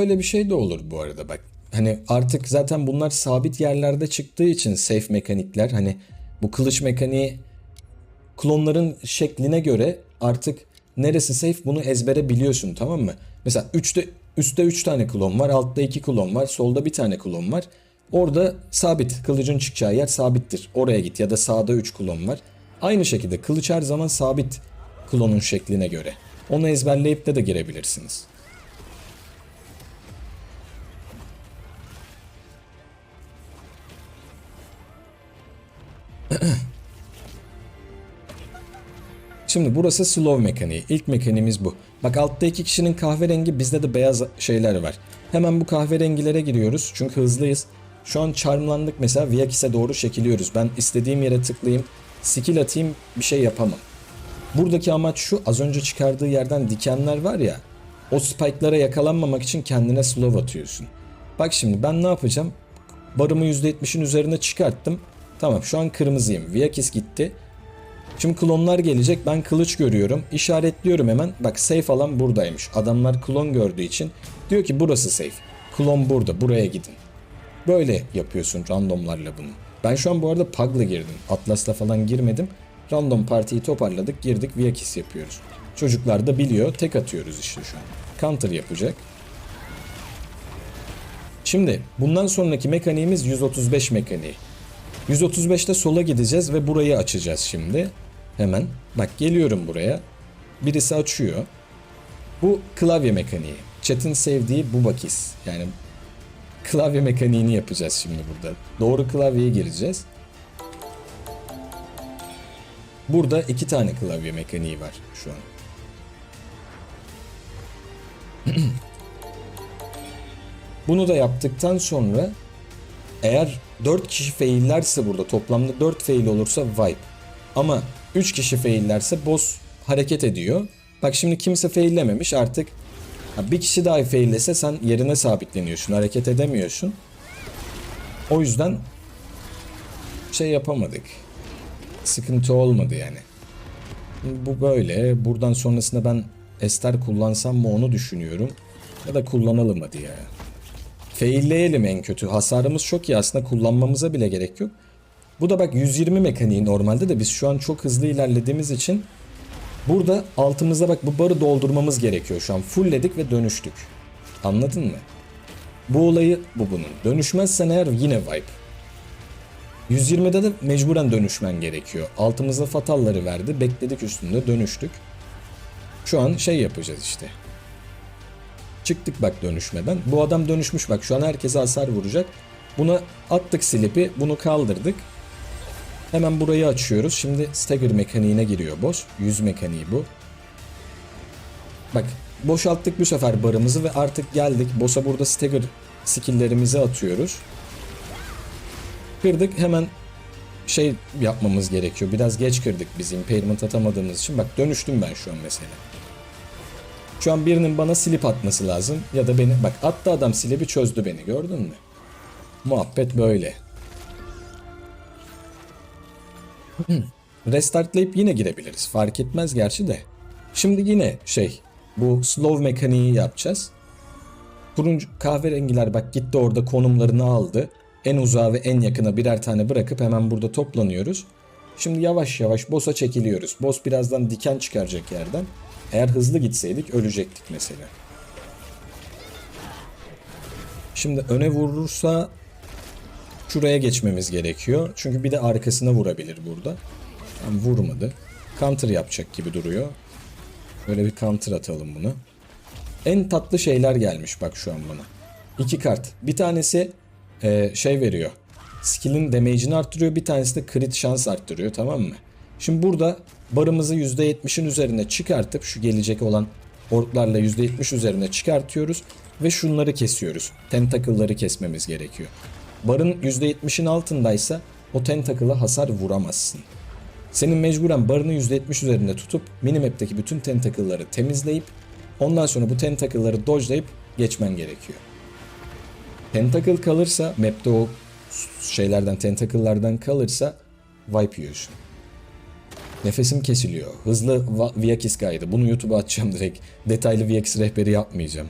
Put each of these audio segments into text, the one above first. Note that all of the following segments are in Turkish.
Böyle bir şey de olur bu arada bak. Hani artık zaten bunlar sabit yerlerde çıktığı için safe mekanikler hani bu kılıç mekaniği klonların şekline göre artık neresi safe bunu ezbere biliyorsun tamam mı? Mesela 3'te üstte 3 tane klon var, altta 2 klon var, solda bir tane klon var. Orada sabit kılıcın çıkacağı yer sabittir. Oraya git ya da sağda 3 klon var. Aynı şekilde kılıç her zaman sabit klonun şekline göre. Onu ezberleyip de de girebilirsiniz. Şimdi burası slow mekaniği. İlk mekaniğimiz bu. Bak altta iki kişinin kahverengi bizde de beyaz şeyler var. Hemen bu kahverengilere giriyoruz çünkü hızlıyız. Şu an charmlandık mesela Viakis'e doğru çekiliyoruz. Ben istediğim yere tıklayayım, skill atayım bir şey yapamam. Buradaki amaç şu az önce çıkardığı yerden dikenler var ya o spike'lara yakalanmamak için kendine slow atıyorsun. Bak şimdi ben ne yapacağım? Barımı %70'in üzerine çıkarttım. Tamam şu an kırmızıyım. Viakis gitti. Şimdi klonlar gelecek. Ben kılıç görüyorum. İşaretliyorum hemen. Bak safe alan buradaymış. Adamlar klon gördüğü için diyor ki burası safe. Klon burada. Buraya gidin. Böyle yapıyorsun randomlarla bunu. Ben şu an bu arada Pug'la girdim. Atlas'la falan girmedim. Random partiyi toparladık. Girdik Viakis yapıyoruz. Çocuklar da biliyor. Tek atıyoruz işte şu an. Counter yapacak. Şimdi bundan sonraki mekaniğimiz 135 mekaniği. 135'te sola gideceğiz ve burayı açacağız şimdi. Hemen. Bak geliyorum buraya. Birisi açıyor. Bu klavye mekaniği. Chat'in sevdiği bu bakis. Yani klavye mekaniğini yapacağız şimdi burada. Doğru klavyeye gireceğiz. Burada iki tane klavye mekaniği var şu an. Bunu da yaptıktan sonra eğer 4 kişi faillerse burada toplamda 4 fail olursa wipe. Ama 3 kişi faillerse boss hareket ediyor. Bak şimdi kimse faillememiş artık. Bir kişi daha faillese sen yerine sabitleniyorsun. Hareket edemiyorsun. O yüzden şey yapamadık. Sıkıntı olmadı yani. Bu böyle. Buradan sonrasında ben Ester kullansam mı onu düşünüyorum. Ya da kullanalım hadi ya. Failleyelim en kötü. Hasarımız çok iyi aslında kullanmamıza bile gerek yok. Bu da bak 120 mekaniği normalde de biz şu an çok hızlı ilerlediğimiz için burada altımızda bak bu barı doldurmamız gerekiyor şu an. Fullledik ve dönüştük. Anladın mı? Bu olayı bu bunun. Dönüşmezsen eğer yine wipe. 120'de de mecburen dönüşmen gerekiyor. Altımıza fatalları verdi. Bekledik üstünde dönüştük. Şu an şey yapacağız işte. Çıktık bak dönüşmeden. Bu adam dönüşmüş bak şu an herkese hasar vuracak. Buna attık slipi bunu kaldırdık. Hemen burayı açıyoruz. Şimdi stagger mekaniğine giriyor boss. 100 mekaniği bu. Bak boşalttık bu sefer barımızı ve artık geldik. Boss'a burada stagger skill'lerimizi atıyoruz. Kırdık hemen şey yapmamız gerekiyor. Biraz geç kırdık biz impairment atamadığımız için. Bak dönüştüm ben şu an mesela. Şu an birinin bana slip atması lazım. Ya da beni bak attı adam slipi çözdü beni gördün mü? Muhabbet böyle. Restartlayıp yine girebiliriz. Fark etmez gerçi de. Şimdi yine şey bu slow mekaniği yapacağız. Turuncu kahverengiler bak gitti orada konumlarını aldı. En uzağa ve en yakına birer tane bırakıp hemen burada toplanıyoruz. Şimdi yavaş yavaş boss'a çekiliyoruz. Boss birazdan diken çıkaracak yerden. Eğer hızlı gitseydik ölecektik mesela. Şimdi öne vurursa şuraya geçmemiz gerekiyor. Çünkü bir de arkasına vurabilir burada. Tam vurmadı. Counter yapacak gibi duruyor. Böyle bir counter atalım bunu. En tatlı şeyler gelmiş bak şu an bana. İki kart. Bir tanesi e, şey veriyor. Skill'in damage'ini arttırıyor. Bir tanesi de crit şans arttırıyor tamam mı? Şimdi burada barımızı %70'in üzerine çıkartıp şu gelecek olan orklarla %70 üzerine çıkartıyoruz ve şunları kesiyoruz. Tentacle'ları kesmemiz gerekiyor. Barın %70'in altındaysa o tentacle'a hasar vuramazsın. Senin mecburen barını %70 üzerinde tutup minimap'teki bütün tentacle'ları temizleyip ondan sonra bu tentacle'ları dodge'layıp geçmen gerekiyor. Tentacle kalırsa map'te o şeylerden tentacle'lardan kalırsa wipe yiyorsun. Nefesim kesiliyor. Hızlı Viakis Guide'ı. Bunu YouTube'a atacağım direkt. Detaylı Viakis rehberi yapmayacağım.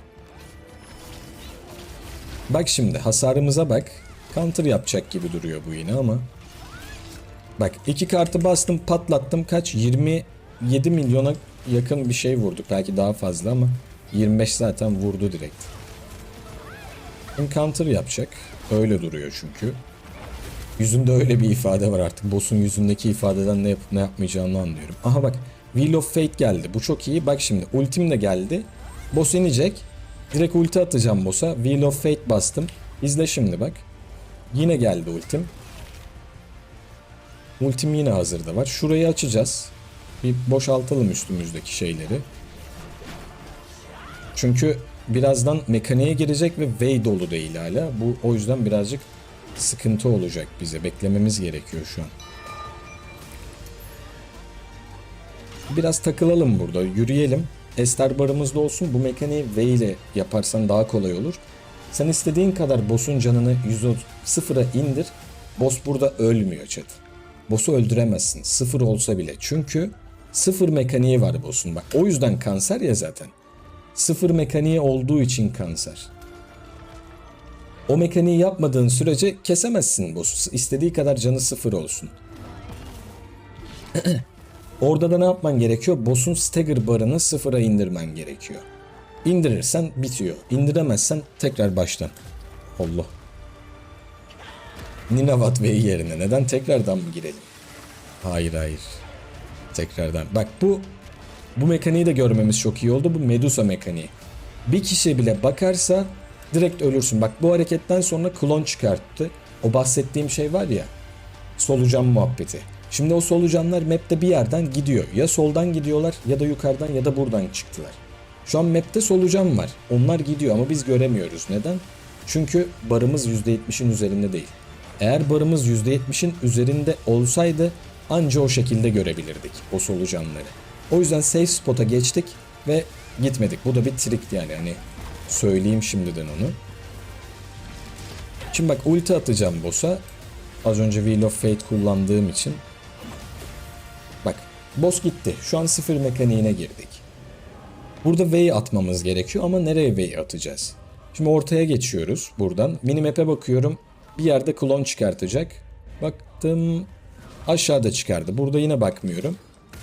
Bak şimdi hasarımıza bak. Counter yapacak gibi duruyor bu yine ama. Bak iki kartı bastım patlattım kaç? 27 milyona yakın bir şey vurduk. Belki daha fazla ama 25 zaten vurdu direkt. Counter yapacak. Öyle duruyor çünkü. Yüzünde öyle bir ifade var artık. Boss'un yüzündeki ifadeden ne yapıp ne yapmayacağını anlıyorum. Aha bak Wheel of Fate geldi. Bu çok iyi. Bak şimdi ultim de geldi. Boss inecek. Direkt ulti atacağım boss'a. Wheel of Fate bastım. İzle şimdi bak. Yine geldi ultim. Ultim yine hazırda var. Şurayı açacağız. Bir boşaltalım üstümüzdeki şeyleri. Çünkü birazdan mekaniğe girecek ve way dolu değil hala. Bu o yüzden birazcık sıkıntı olacak bize. Beklememiz gerekiyor şu an. Biraz takılalım burada. Yürüyelim. Ester barımızda olsun. Bu mekaniği V ile yaparsan daha kolay olur. Sen istediğin kadar boss'un canını 100'a indir. Boss burada ölmüyor chat. Boss'u öldüremezsin. Sıfır olsa bile. Çünkü sıfır mekaniği var boss'un. Bak o yüzden kanser ya zaten. Sıfır mekaniği olduğu için kanser. O mekaniği yapmadığın sürece kesemezsin boss'u. İstediği kadar canı sıfır olsun. Orada da ne yapman gerekiyor? Boss'un stagger barını sıfıra indirmen gerekiyor. İndirirsen bitiyor. İndiremezsen tekrar baştan. Allah. Ninavat Bey yerine neden tekrardan mı girelim? Hayır hayır. Tekrardan. Bak bu bu mekaniği de görmemiz çok iyi oldu. Bu Medusa mekaniği. Bir kişi bile bakarsa direkt ölürsün. Bak bu hareketten sonra klon çıkarttı. O bahsettiğim şey var ya. Solucan muhabbeti. Şimdi o solucanlar map'te bir yerden gidiyor. Ya soldan gidiyorlar ya da yukarıdan ya da buradan çıktılar. Şu an map'te solucan var. Onlar gidiyor ama biz göremiyoruz. Neden? Çünkü barımız %70'in üzerinde değil. Eğer barımız %70'in üzerinde olsaydı anca o şekilde görebilirdik o solucanları. O yüzden safe spot'a geçtik ve gitmedik. Bu da bir trikti yani hani söyleyeyim şimdiden onu. Şimdi bak ulti atacağım boss'a. Az önce Wheel of Fate kullandığım için. Bak boss gitti. Şu an sıfır mekaniğine girdik. Burada V'yi atmamız gerekiyor ama nereye V'yi atacağız? Şimdi ortaya geçiyoruz buradan. Minimap'e bakıyorum. Bir yerde klon çıkartacak. Baktım aşağıda çıkardı. Burada yine bakmıyorum.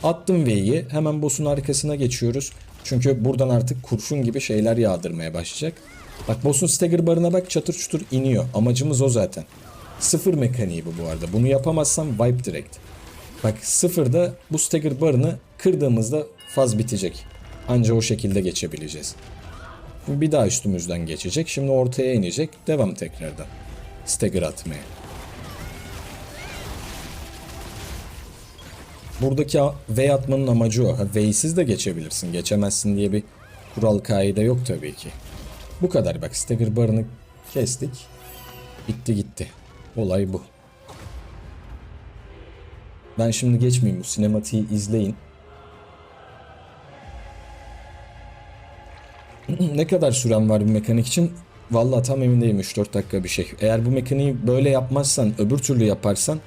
Attım V'yi. Hemen boss'un arkasına geçiyoruz. Çünkü buradan artık kurşun gibi şeyler yağdırmaya başlayacak. Bak boss'un stagger barına bak çatır çutur iniyor. Amacımız o zaten. Sıfır mekaniği bu bu arada. Bunu yapamazsam wipe direkt. Bak sıfırda bu stagger barını kırdığımızda faz bitecek. Anca o şekilde geçebileceğiz. Bir daha üstümüzden geçecek. Şimdi ortaya inecek. Devam tekrardan. Stagger atmaya. Buradaki V atmanın amacı o. Ha, V'siz de geçebilirsin. Geçemezsin diye bir kural kaide yok tabii ki. Bu kadar bak. Stagger barını kestik. Bitti gitti. Olay bu. Ben şimdi geçmeyeyim. Bu sinematiği izleyin. ne kadar süren var bu mekanik için? Vallahi tam emin değilim 3-4 dakika bir şey. Eğer bu mekaniği böyle yapmazsan, öbür türlü yaparsan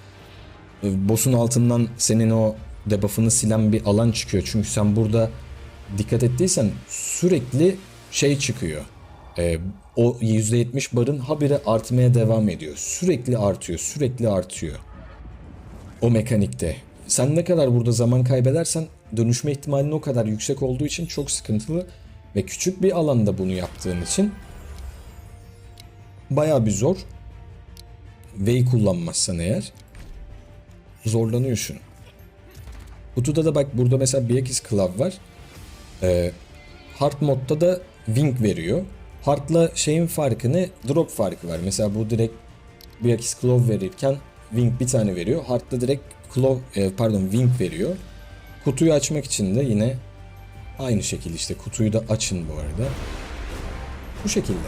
boss'un altından senin o debuff'ını silen bir alan çıkıyor. Çünkü sen burada dikkat ettiysen sürekli şey çıkıyor. E, o %70 barın habire artmaya devam ediyor. Sürekli artıyor, sürekli artıyor. O mekanikte. Sen ne kadar burada zaman kaybedersen dönüşme ihtimalin o kadar yüksek olduğu için çok sıkıntılı ve küçük bir alanda bunu yaptığın için baya bir zor. V'yi kullanmazsan eğer zorlanıyorsun. Kutuda da bak burada mesela BX Club var. Ee, hard modda da Wing veriyor. Hard'la şeyin farkını drop farkı var. Mesela bu direkt BX Club verirken Wing bir tane veriyor. Hard'da direkt Claw, e, pardon Wing veriyor. Kutuyu açmak için de yine aynı şekilde işte kutuyu da açın bu arada. Bu şekilde.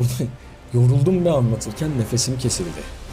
Yoruldum be anlatırken nefesim kesildi.